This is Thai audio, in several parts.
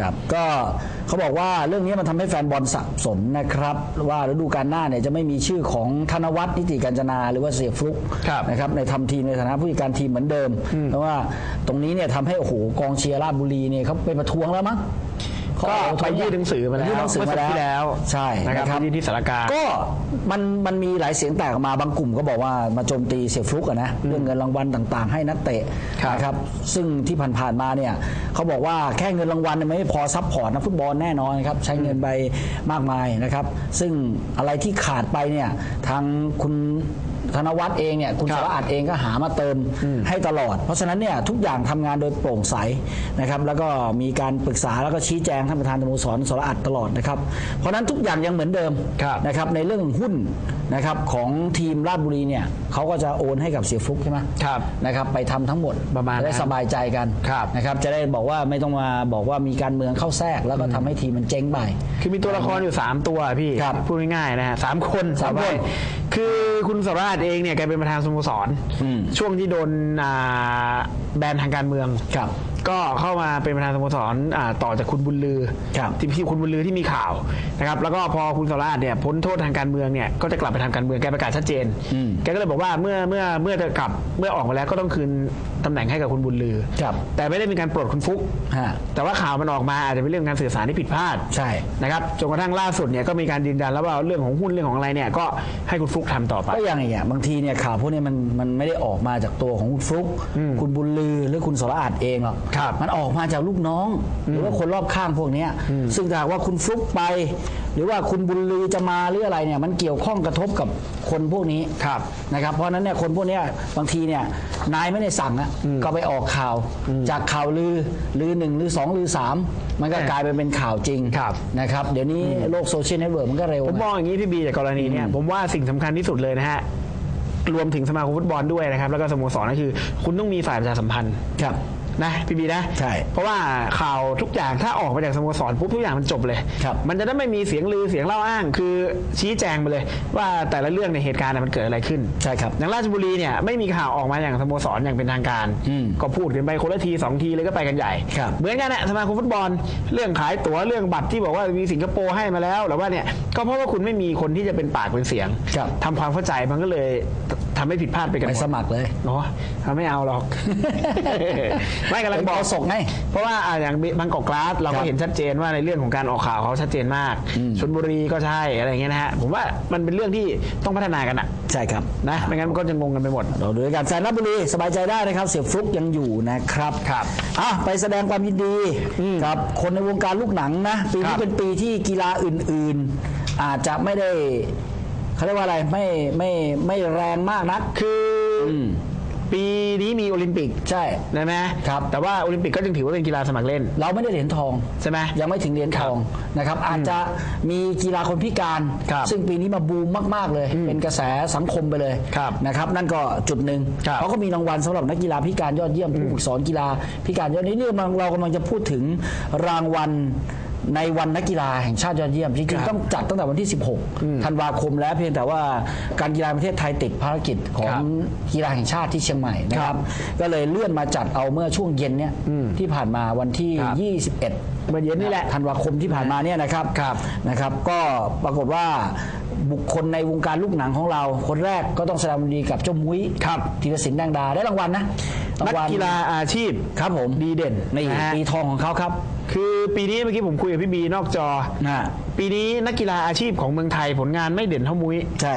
ครับก็เขาบอกว่าเรื่องนี้มันทำให้แฟนบอลสับสนนะครับ ว่าฤดูกาลหน้าเนี่ยจะไม่มีชื่อของธนวัฒน์นิติกัญจนาหรือว่าเสียฟลุกครับนะครับในทำทีมในฐานะผู้จัดการทีมเหมือนเดิมเพราะว่าตรงนี้เนี่ยทำให้โอ้โหกองเชียร์ราชบุรีเนี่ยเขาไปประท้วงแล้วมั้ง เขาก็ออกไปประท้วยื่นหนังสือมาแล้วยื่นหนังสือมาเมื่อสัปดาห์ที่แล้วใช่นะครับนะครับไปยื่นที่สารกลางก็มันมันมีหลายเสียงแตกออกมาบางกลุ่มก็บอกว่ามาโจมตีเสียฟลุกอะนะเรื่องเงินรางวัลต่าง ๆ ให้นักเตะครับนะครับซึ่งที่ผ่านๆมาเนี่ยเขาบอกว่าแค่เงินรางวัลเนี่ยไม่พอซัพพอร์ตนักฟุตบอลแน่นอนครับใช้เงินไปมากมายนะครับ ซึ่งอะไรที่ขาดไปเนี่ยทางคุณ ธนวัฒน์เองเนี่ยคุณครัสบรอัดเองก็หามาเติมให้ตลอด เพราะฉะนั้นเนี่ยทุกอย่างทำงานโดยโปร่งใสนะครับแล้วก็มีการปรึกษาแล้วก็ชี้แจงท่านประธานสโมสรสรอัดตลอดนะครับเพราะฉะนั้นทุกอย่างยังเหมือนเดิมครับนะครับในเรื่องหุ้นนะครับของทีมราชบุรีเนี่ยเขาก็จะโอนให้กับเสียฟลุกใช่ไหมครับนะครับไปทำทั้งหมดประมาณจได้นั้นสบายใจกันครับนะครับจะได้บอกว่าไม่ต้องมาบอกว่ามีการเมืองเข้าแทรก แล้วก็ทำให้ทีมมันเจ๊งไปคือมีตัวละครอยู่ 3 ตัวพี่ครับพูดง่ายๆนะฮะสามคนสามคนคือคุณสราชเองเนี่ยแกเป็นประธานสโมสรอืมช่วงที่โดนอ่าแบนทางการเมืองครับ ก็เข้ามาเป็นประธานสโมสรอ่าต่อจากคุณบุญลือครับที่พี่คุณบุญลือที่มีข่าวนะครับแล้วก็พอคุณสราชเนี่ยพ้นโทษทางการเมืองเนี่ยก็จะกลับไปทางการเมืองแกประกาศชัดเจนอืมแกก็เลยบอกว่าเมื่อเมื่อเมื่อจะกลับเมื่อออกมาแล้วก็ต้องคืนตำแหน่งให้กับคุณบุญลือครับแต่ไม่ได้มีการปลดคุณฟุกฮะแต่ว่าข่าวมันออกมาอาจจะเป็นเรื่องการสื่อสารที่ผิดพลาดใช่นะครับจนกระทั่งล่าสุดเนี่ยก็มีการยืนยันแล้วว่าเรื่องของหุ้นเรื่องของอะไรเนี่ยก็ให้คุณฟลุกทำต่อไปก็อย่างอย่างเงี้ยบางทีเนี่ยข่าวพวกนี้มันมันไม่ได้ออกมาจากตัวของคุณฟลุกคุณบุญลือหรือคุณสรอาดเองหรอกครับมันออกมาจากลูกน้อง หรือว่าคนรอบข้างพวกเนี้ยซึ่งถ้าหากว่าคุณฟลุกไป หรือว่าคุณบุญลือจะมาหรืออะไรเนี่ยมันเกี่ยวข้องกระทบกับคนพวกนี้ครับนะครับเพราะฉะนั้นเนี่ยคนพวกเนี้ยบางทีเนี่ยนายไม่ได้สั่งอะก็ไปออกข่าวจากข่าวลือลือหนึ่งลือสองลือสามมันก็ใช่กลายไปเป็นข่าวจริงครับนะครับเดี๋ยวนี้โลกโซเชียลเน็ตเวิร์กมันก็เร็วผมมองอย่างนี้พี่บีจากกรณีเนี่ยผมว่าสิ่งสำคัญที่สุดเลยนะฮะรวมถึงสมาคมฟุตบอลด้วยนะครับ แล้วก็สโมสรก็คือ คุณต้องมีฝ่ายประชาสัมพันธ์ครับ นะพี่บีนะใช่เพราะว่าข่าวทุกอย่างถ้าออกมาจากสโมสรปุ๊บทุกอย่างมันจบเลย ครับมันจะได้ไม่มีเสียงลือเสียงเล่าอ้าง คือชี้แจงไปเลย ว่าแต่ละเรื่องในยเหตุการณ์เนี่ยมันเกิดอะไรขึ้นใช่ครับอย่างราชบุรีเนี่ยไม่มีข่าวออกมาอย่างสโมสรอย่างเป็นทางการ อืมก็พูดกันไปคนละทีสองทีเลยก็ไปกันใหญ่ ครับ เหมือนกันนะสมาคมฟุตบอลเรื่องขายตั๋วเรื่องบัตรที่บอกว่ามีสิงคโปร์ให้มาแล้วหรือว่าเนี่ยก็เพราะว่าคุณไม่มีคนที่จะเป็นปากเป็นเสียงครับ ทำความเข้าใจมันก็เลย ทำให้ผิดพลาดไปกันหไปมดสมัครเลยเนาะไม่เอาหรอก ไม่กำลังบอกเป็นโฆษกไงเพราะว่าอะอย่างบางกอกกลาสเราครัก็บเห็นชัดเจนว่าในเรื่องของการออกข่าวเขาชัดเจนมากชนบุรีก็ใช่อะไรอย่างเงี้ยนะฮะผมว่ามันเป็นเรื่องที่ต้องพัฒนากันอะใช่ครับนะไม่งั้นมันก็จะงงกันไปหมดเราดูด้วยกันแฟนราชบุรีสบายใจได้นะครับ เสียฟลุกยังอยู่นะครับครับอะไปแสดงความยินดีกับคนในวงการลูกหนังนะปีครันี้บเป็นปีที่กีฬาอื่น ๆ อาจจะไม่ได้ เขาเรียกว่าอะไรไม่ไม่ไม่แรงมากนัก คืออม ปีนี้มีโอลิมปิกใช่ได้ไหมครับ แต่ว่าโอลิมปิกก็ยังถือว่าเป็นกีฬาสมัครเล่น เราไม่ได้เหรียญทอง ใช่ไหม ยังไม่ถึงเหรียญทองนะครับ อาจจะมีกีฬาคนพิการ ครับซึ่งปีนี้มาบูมมาก ๆ เลย เป็นกระแสสังคมไปเลยครับนะครับ นั่นก็จุดหนึ่งครับเขาก็มีรางวัลสำหรับนักกีฬาพิการยอดเยี่ยมผู้ฝึกสอนกีฬาพิการยอดนี้นี่เรากำลังจะพูดถึงรางวัล ในวันนักกีฬาแห่งชาติยอดเยี่ยมจริงครับๆต้องจัดตั้งแต่วันที่ 16 ธันวาคมแล้วเพียงแต่ว่าการกีฬาแห่งประเทศไทยติดภารกิจขอคงรับกีฬาแห่งชาติที่เชียงใหม่นะครับ ก็เลยเลื่อนมาจัดเอาเมื่อช่วงเย็นเนี่ยที่ผ่านมาวันที่ครับ21เมื่อเย็นนี่แหละธันวาคมที่ผ่านมาเนี่ยนะครับครับนะครับ ก็ปรากฏว่าบุคคลในวงการลูกหนังของเรา คนแรกก็ต้องแสดงความยินดีกับเจ้ามุ้ยครับธีรศิลป์แดงดาได้รางวัลนะนักรางวัลกีฬาอาชีพครับผมดีเด่นนี่ะฮะปีทองของเขาครับ คือปีนี้เมื่อกี้ผมคุยกับพี่บีนอกจอ นะปีนี้นักกีฬาอาชีพของเมืองไทยผลงานไม่เด่นเท่ามุ้ย ใช่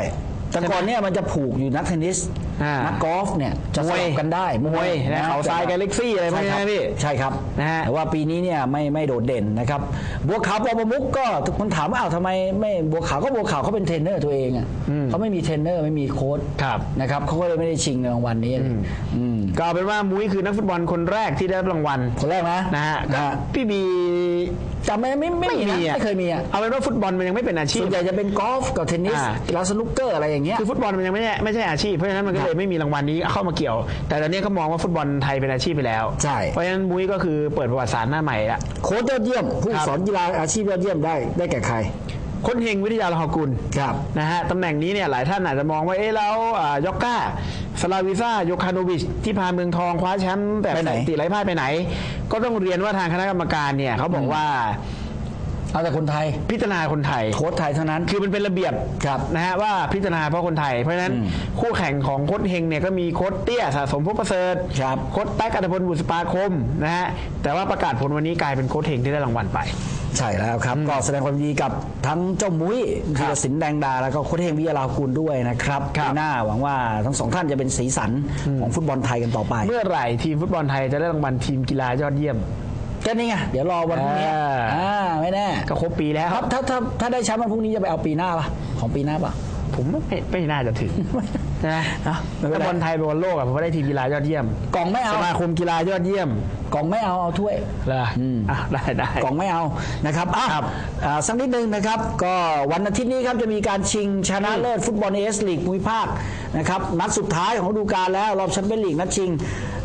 แต่ก่อนเนี่ยมันจะผูกอยู่นักเทนนิสอ่านันักกอล์ฟเนี่ยจะสลับกันได้มวยนะเขาทราย Galaxy อะไรพวกนี้ใช่คบนะพี่ใช่ครับนะฮะแต่ว่าปีนี้เนี่ยไม่ไม่โดดเด่นนะครับบัวขาวปอประมุกก็มันถามว่าอ้าวทำไมไม่บัวขาวก็บัวขาวเขาเป็นเทรนเนอร์ตัวเองอะเขาไม่มีเทรนเนอร์ไม่มีโค้ชครับนะครับเขาก็เลยไม่ได้ชิงรางวัลนี้อืมก็เอาเป็นว่ามุ้ยคือนักฟุตบอลคนแรกที่ได้รับรางวัลคนแรกนะนะฮะนะฮะพี่บีจำไม่ไม่ไม่มีนะอะไม่เคยมีอะเอาเป็นว่าฟุตบอลมันยังไม่เป็นอาชีพส่วนใหญ่จะเป็นกอล์ฟกับเทนนิสอ่ากีฬาสนุกเกอร์อะไรอย่างเงี้ยคือฟุตบอลมันยังไม่ใช่ไม่ใช่อาชีพเพราะฉะนั้นมันก็เลยไม่มีรางวัลนี้เข้ามาเกี่ยว แต่ตอนนี้ก็มองว่าฟุตบอลไทยเป็นอาชีพไปแล้ว ใช่ เพราะฉะนั้นมุ้ยก็คือเปิดประวัติศาสตร์หน้าใหม่ละโค้ชยอดเยี่ยม ผู้ครับสอนกีฬาอาชีพยอดเยี่ยมได้ได้แก่ใครโโค้ชเฮงวิทยาลหกุลครับนะฮะตำแหน่งนี้เนี่ยหลายท่านอาจจะมองว่าเอ๊ะแล้วอ่ายอกก้าสลาวิซ่าโยคาโนวิชที่พาเมืองทองคว้าแชมป์แต่ไปไหนสถิติไร้พ่ายไปไหน ก็ต้องเรียนว่าทางคณะกรรมการเนี่ยเขาบอกว่า เอาแต่คนไทย พิจารณาคนไทย โค้ชไทยเท่านั้น คือมันเป็นระเบียบครับนะฮะว่าพิจารณาเพราะคนไทย เพราะฉะนั้นอืมคู่แข่งของโค้ชเฮงเนี่ยก็มีโค้ชเตี้ยสะสมพบประเสริฐครับโค้ชแป๊กอัตพลบุษปาคมนะฮะแต่ว่าประกาศผลวันนี้กลายเป็นโค้ชเฮงที่ได้รางวัลไปใช่แล้วครับ ก็แสดงความยินดีกับทั้งเจ้ามุ้ยครัธีบรศิลป์แดงดา แล้วก็โค้ชเฮงวิทยาลากุลด้วยนะครับครับปีหน้าหวังว่าทั้งสองท่านจะเป็นสีสันของฟุตบอลไทยกันต่อไป เมื่อไหร่ทีมฟุตบอลไทยจะได้รางวัลทีมกีฬายอดเยี่ยม ก็นี่ไงเดี๋ยวรอวันพรุ่งนี้อ่า อ่าไม่แน่ก็ครบปีแล้วครับถ้าถ้าถ้าได้แชมป์วันพรุ่งนี้จะไปเอาปีหน้าปะของปีหน้าปะผมไม่ไม่น่าจะถึงนะอะไม่เป็นไร ถ้าบอลไทยเป็นบอลโลกอะผมว่าได้ทีมกีฬายอดเยี่ยม กล่องไม่เอาสมาคมกีฬายอดเยี่ยมกล่องไม่เอาเอาถ้วยเหรออืม อะได้ได้ กล่องไม่เอานะครับอะครับอ่าสักนิดนึงนะครับ ก็วันอาทิตย์นี้ครับจะมีการชิงชนะเลิศฟุตบอลเอสลีกภูมิภาคนะครับนัดสุดท้ายของฤดูกาลแล้วรอบแชมเปี้ยนลีกนัดชิง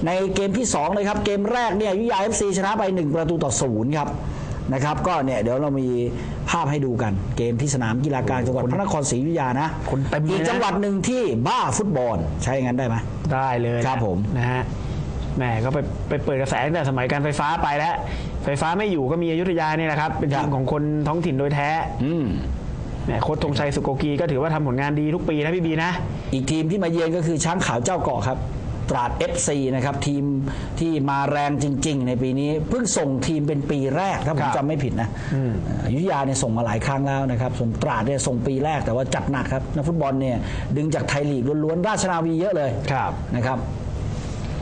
ในเกมที่2เลยครับเกมแรกเนี่ยอยุธยาเอฟซีชนะไป 1 ประตูต่อศูนย์ครับนะครับก็เนี่ยเดี๋ยวเรามีภาพให้ดูกัน เกมที่สนามกีฬากลางจังหวัดพระนครศรีอยุธยานะคนเต็มเลยนะอีกจังหวัดหนึ่งที่บ้าฟุตบอลใช้อย่างนั้นได้ไหมได้เลยนะครับผมนะฮะแหมก็ไปไปเปิดกระแสตั้งแต่สมัยการไฟฟ้าไปแล้ว ไฟฟ้าไม่อยู่ก็มีอยุธยาเนี่ยแหละครับ เป็นทีครัมบของคนท้องถิ่นโดยแท้อืมแหมโค้ชธงชัยสุโกกีก็ถือว่าทำผลงานดีทุกปีนะพี่บีนะ อีกทีมที่มาเยือนก็คือช้างขาวเจ้าเกาะครับ ตราด FC นะครับทีมที่มาแรงจริง ๆ ในปีนี้เพิ่งส่งทีมเป็นปีแรกถ้าผคมรับจำไม่ผิดนะอ่าอยุธยาเนี่ยส่งมาหลายครั้งแล้วนะครับส่วนตราดเนี่ยส่งปีแรกแต่ว่าจัดหนักครับนักฟุตบอลเนี่ยดึงจากไทยลีกล้วนๆราชนาวีเยอะเลยครับนะครับ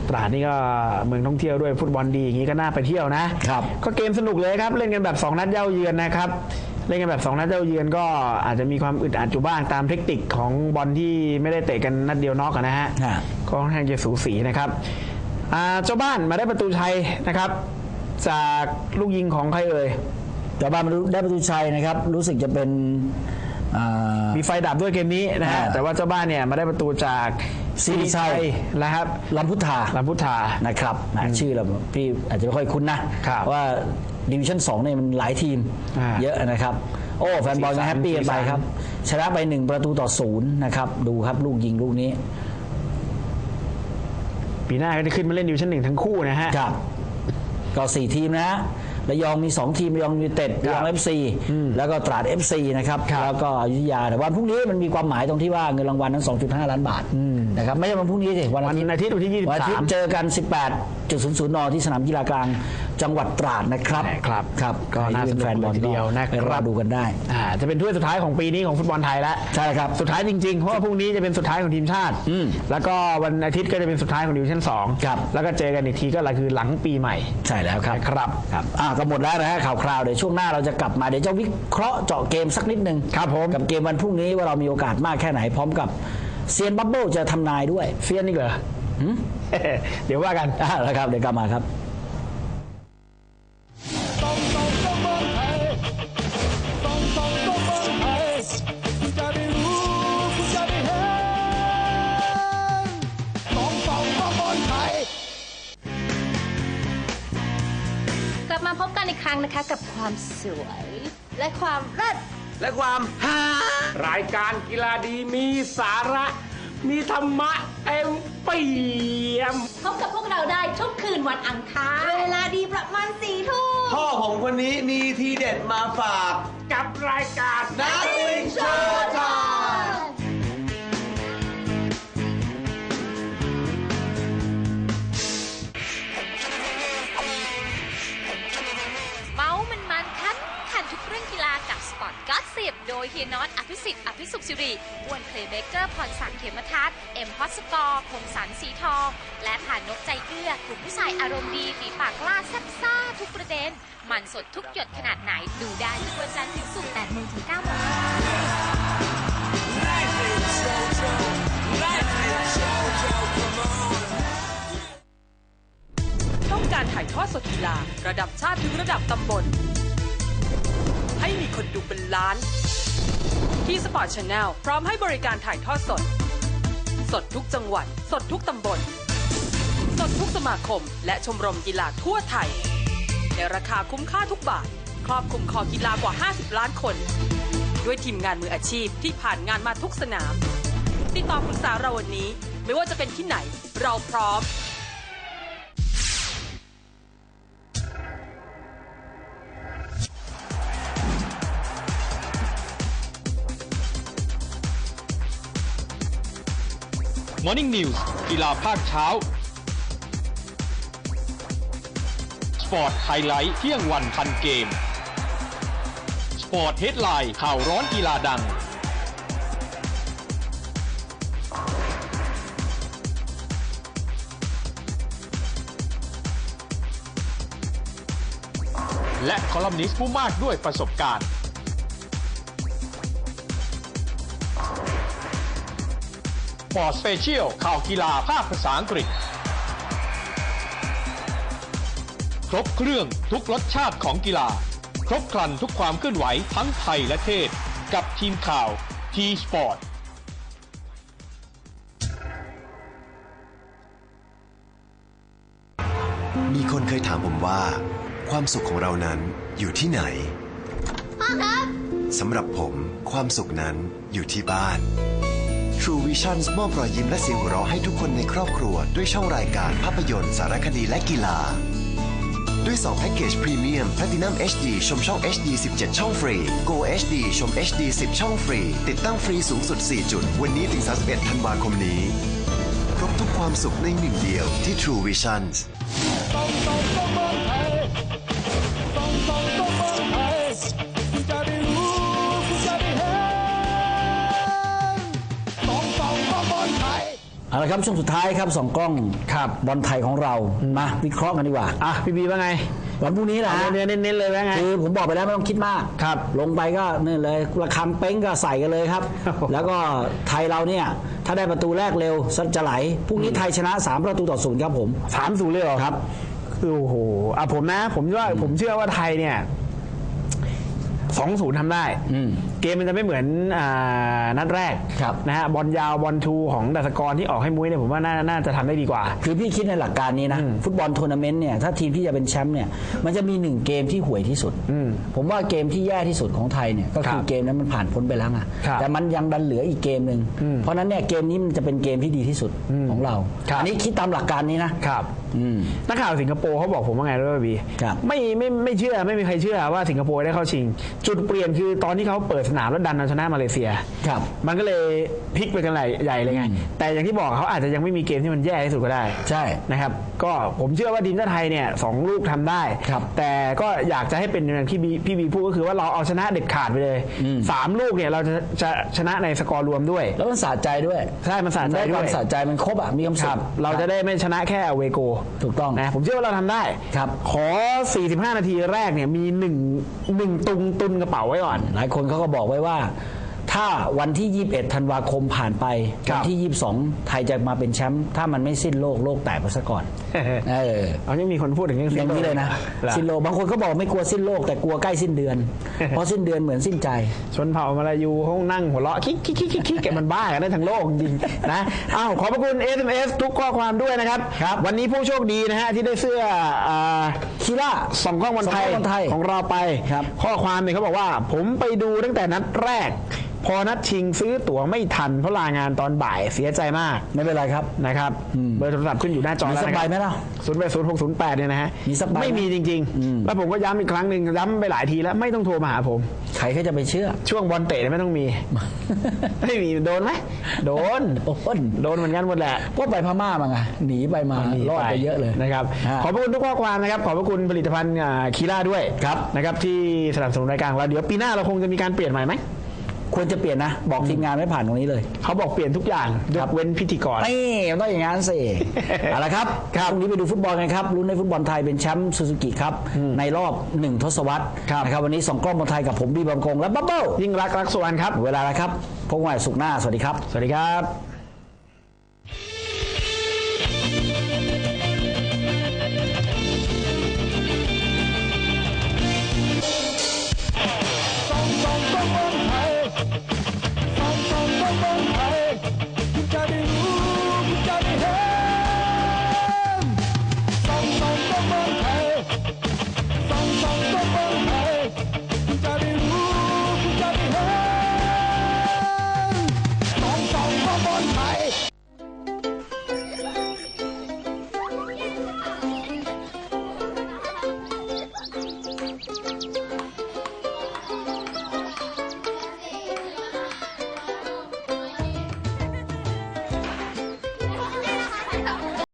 ตราดนี่ก็เมืองท่องเที่ยวด้วยฟุตบอลดีอย่างนี้ก็น่าไปเที่ยวนะครับก็เกมสนุกเลยครับเล่นกันแบบ 2 นัดเย้าเยือนนะครับ เล่นกันแบบ2นัดเย้าเยือนก็อาจจะมีความอึดอัดอยู่บ้างตามเทคนิคของบอลที่ไม่ได้เตะกันนัดเดียวนอกอะนะฮะฮะก็ค่อนข้างจะสูสีนะครับอ่าเจ้าบ้านมาได้ประตูชัยนะครับ จากลูกยิงของใครเอ่ยแต่บ้านมาได้ประตูชัยนะครับ รู้สึกจะเป็นอ่ามีไฟดับด้วยเกมนี้นะฮะอ่าแต่ว่าเจ้าบ้านเนี่ยมาได้ประตูจากสิริชัยนะครับลำพุทธาลำพุทธานะครับนะชื่อเราพี่อาจจะไม่ค่อยคุ้นนะครับเพราะว่า ดิวิชั่น2เนี่ยมันหลายทีมอ่า เยอะนะครับ โอ้แฟนบอลสีสัก็นแฮปปี้กันไปสีสันครับ ชนะไป 1 ประตูต่อศูนย์นะครับ ดูครับลูกยิงลูกนี้ปีหน้าก็จะขึ้นมาเล่นดิวิชั่นหนึ่งทั้งคู่นะฮะ ครับ ก็ 4 ทีมนะฮะ ระยองมี 2 ทีมระยองยูไนเต็ดระยองเอฟซีแล้วก็ตราด FC นะครับครับแล้วก็อยุธยาแต่วันพรุ่งนี้มันมีความหมายตรงที่ว่าเงินรางวัลนั้น 2.5 ล้านบาทนะครับไม่ใช่วันพรุ่งนี้สิวันวันอาทิตย์อาทิตย์วันที่วันอาทิตย์23เจอกัน 18.00นที่สนามกีฬากลางจังหวัดตราดนะครับครับครับก็น่าสนุกแฟนบอลเลยทีเดียวนะครับไปรอดูกันได้อ่าจะเป็นถ้วยสุดท้ายของปีนี้ของฟุตบอลไทยแล้วใช่ครับสุดท้ายจริงๆเพราะว่าพรุ่งนี้จะเป็นสุดท้ายของทีมชาติอืมแล้วก็วันอาทิตย์ก็จะเป็นสุดท้ายของดิวิชั่นสองครับแล้วก็เจอกันอีกทีก็คือหลังปีใหม่ใช่แล้วครับครับครับอ่าก็หมดแล้วนะฮะข่าวคราวเดี๋ยวช่วงหน้าเราจะกลับมาเดี๋ยวจะวิเคราะห์เจาะเกมสักนิดนึงครับผมกับเกมวันพรุ่งนี้ว่าเรามีโอกาสมากแค่ไหนพร้อมกับเซียนบับเบิลจะทำนายด้วยเซียนนี่เหรอหืมเดี๋ยวว่ากัน อ่าแล้วครับ เดี๋ยวกลับมาครับ พบกันอีกครั้งนะคะกับความสวย และความเลิศและความฮารายการกีฬาดีมีสาระ มีธรรมะเต็มเปี่ยม พบกับพวกเราได้ทุกคืนวันอังคารเวลาดีประมาณสี่ทุ่มพ่อผมคนนี้มีทีเด็ดมาฝากกับรายการนักวิ่งโชว์ไทม์ ก็สิบโดยเฮียน็อตอภิสิทธิ์อภิสุขสิริอ้วนเพลย์เบเกอร์พรศักดิ์เขมทัศน์เอ็มพอสกอร์คมสันสีทอง และผ่านนกใจเกลือกลุ่มผู้ชายอารมณ์ดีฝีปากกล้าแซ่บซ่าทุกประเด็น มันสดทุกหยดขนาดไหนดูได้ทุกวันจันทร์ถึงศุกร์8โมงถึง9โมงต้องการถ่ายทอดสดกีฬาระดับชาติถึงระดับตำบล ให้มีคนดูเป็นล้าน ที่สปอร์ตชาแนลพร้อมให้บริการถ่ายทอดสด สดทุกจังหวัด สดทุกตำบล สดทุกสมาคม และชมรมกีฬาทั่วไทย ในราคาคุ้มค่าทุกบาท ครอบคลุมคอกีฬากว่า 50 ล้านคน ด้วยทีมงานมืออาชีพที่ผ่านงานมาทุกสนาม ติดต่อปรึกษาเราวันนี้ ไม่ว่าจะเป็นที่ไหน เราพร้อม Morning News กีฬาภาคเช้า สปอร์ตไฮไลท์เที่ยงวันพันเกม สปอร์ตเฮดไลน์ข่าวร้อนกีฬาดัง และคอลัมนิสต์ผู้มากด้วยประสบการณ์ ปอร์ตสเปเชียลข่าวกีฬาภาคภาษาอังกฤษ ครบเครื่องทุกรสชาติของกีฬา ครบครันทุกความเคลื่อนไหวทั้งไทยและเทศ กับทีมข่าวทีสปอร์ตมีคนเคยถามผมว่า ความสุขของเรานั้นอยู่ที่ไหนพ่อครับสำหรับผมความสุขนั้นอยู่ที่บ้าน True Visions มอบรอยยิ้มและเสียงหัวเราะให้ทุกคนในครอบครัว ด้วยช่องรายการภาพยนตร์ สารคดีและกีฬา ด้วย 2 แพ็กเกจพรีเมียม Platinum HD ชมช่อง HD 17 ช่องฟรี Go HD ชม HD 10 ช่องฟรี ติดตั้งฟรีสูงสุด 4 จุด วันนี้ถึง 31 ธันวาคมนี้ ครบทุกความสุขในหนึ่งเดียวที่ True Visions ส่องส่อง ละครับช่วงสุดท้ายครับสองกล้องครับบอลไทยของเรามาวิเคราะห์กันดีกว่าอะพี่บีว่าไงวันพรุ่งนี้แหละเอาฮะเนื้อเน้นๆเลยว่าไงคือผมบอกไปแล้วไม่ต้องคิดมากครับ ลงไปก็นี่เลยระคังเป้งก็ใส่กันเลยครับโอ้โหแล้วก็ไทยเราเนี่ยถ้าได้ประตูแรกเร็วจะไหลพรุ่งนี้ไทยชนะ 3 ประตูต่อศูนย์ครับผมสามศูนย์เลยเหรอครับคือโอ้โหอะผมนะ ผมว่าผมเชื่อว่าไทยเนี่ยสองศูนย์ทำได้อืมเกมมันจะไม่เหมือนอ่านัดแรกครับ นะฮะบอลยาวบอลทูของดัชกรที่ออกให้มุ้ยเนี่ยผมว่าน่าน่าจะทำได้ดีกว่า คือพี่คิดในหลักการนี้นะอืมฟุตบอลทัวร์นาเมนต์เนี่ยถ้าทีมที่จะเป็นแชมป์เนี่ยมันจะมีหนึ่งเกมที่ห่วยที่สุด อืมผมว่าเกมที่แย่ที่สุดของไทยเนี่ยก็คือครับเกมนั้นมันผ่านพ้นไปแล้วไงครับแต่มันยังดันเหลืออีกเกมหนึ่งอืมเพราะฉะนั้นเนี่ยเกมนี้มันจะเป็นเกมที่ดีที่สุดอืมของเราครับ อันนี้คิดตามหลักการนี้นะครับ อืม นักข่าวสิงคโปร์เขาบอกผมว่าไงรู้ไหมบีครับไม่ไม่ไม่เชื่อไม่มีใครเชื่อว่าสิงคโปร์ได้เข้าชิง จุดเปลี่ยนคือตอนที่เขาเปิดสนามแล้วดันเอาชนะมาเลเซีย ครับ มันก็เลยพลิกไปกันใหญ่ใหญ่เลยไงอืมแต่อย่างที่บอกเขาอาจจะยังไม่มีเกมที่มันแย่ที่สุดก็ได้ใช่นะครับ ก็ผมเชื่อว่าทีมชาติไทยเนี่ยสองลูกทำได้ ครับแต่ก็อยากจะให้เป็นอย่างที่บีพี่บีพูดก็คือว่าเราเอาชนะเด็ดขาดไปเลยอืม สามลูกเนี่ยเราจะจะชนะในสกอร์รวมด้วยแล้วมันสะใจด้วยใช่มันสะใจได้ด้คววายมสะใจมันครบอะมีความคสุรัขบเราจะได้ไม่ชนะแค่เวโกถูกต้องนะผมเชื่อว่าเราทำได้ ครับ ขอ 45 นาทีแรกเนี่ยมีหนึ่งหนึ่งตุงตุนกระเป๋าไว้ก่อน หลายคนเขาก็บบอกไว้ว่า ถ้าวันที่ 21 ธันวาคมผ่านไป ครัวับที่ 22 ไทยจะมาเป็นแชมป์ถ้ามันไม่สิ้นโลกโลกแตกไปซะก่อน เออ เอายังมีคนพูดถึงเรื่องอย่างนี้เลยนะหรอสิ้นโลกบางคนเขาบอกไม่กลัวสิ้นโลกแต่กลัวใกล้สิ้นเดือน เพราะสิ้นเดือนเหมือนสิ้นใจ ชนเผ่ามาลายูเขานั่งหัวเราะคิกคิกคิกคิกคิกแกมันบ้ากันได้ทั้งโลกจริงๆนะอ้าวขอบพระคุณ SMS ทุกข้อความด้วยนะครับ ครับ วันนี้ผู้โชคดีนะฮะที่ได้เสื้ออ่า คีล่าสองข้องบอลไทยสองข้องบอลไทยของเราไป ครับ ข้อความเนี่ยเขาบอกว่า ผมไปดูตั้งแต่นัดแรกพอนัดชิงซื้อตั๋วไม่ทันเพราะลางานตอนบ่ายเสียใจมากไม่เป็นไรครับนะครับอืมเบอร์โทรศัพท์ขึ้นอยู่หน้าจอมีแล้วสักนะคใบรับไหมล่ะศูนย์แปดศูนย์หกศูนย์แปดเนี่ยนะฮะมีสักใบไหมไม่มีจริงอืมๆแล้วผมก็ย้ำอีกครั้งหนึ่งย้ำไปหลายทีแล้วไม่ต้องโทรมาหาผมใครเขาจะไปเชื่อ ช่วงบอลเตะเนี่ยไม่ต้องมี ไม่มีโดนไหมโดนโดนโดนเหมือนกันหมดแหละก็ไปพม่ามาไงหนีไปมาหนีรอดไปเยอะเลยนะครับฮะขอบพระคุณทุกข้อความนะครับขอบพระคุณผลิตภัณฑ์อ่าคีร่าด้วยครับนะครับที่สนับสนุนรายการของเราเดี๋ยวปีหน้าเราคงจะมีการเปลี่ยนใหม่ไหม ควรจะเปลี่ยนนะ บอกทีมงานไม่ผ่านตรงนี้เลย เขาบอกเปลี่ยนทุกอย่างยกเว้นพิธีกร นี่มันต้องอย่างนั้นสิ เอาละครับครับพรุ่งนี้ไปดูฟุตบอลกันครับลุ้นในฟุตบอลไทยเป็นแชมป์ซูซูกิครับ ในรอบหนึ่งทศวรรษครับนะครับวันนี้สองกล้องบอลไทยกับผมบีบอมกงและบับเบิ้ลยิ่งรักรักสุวรรณครับ เวลาแล้วครับพบกันใหม่สุขหน้า สวัสดีครับ สวัสดีครับ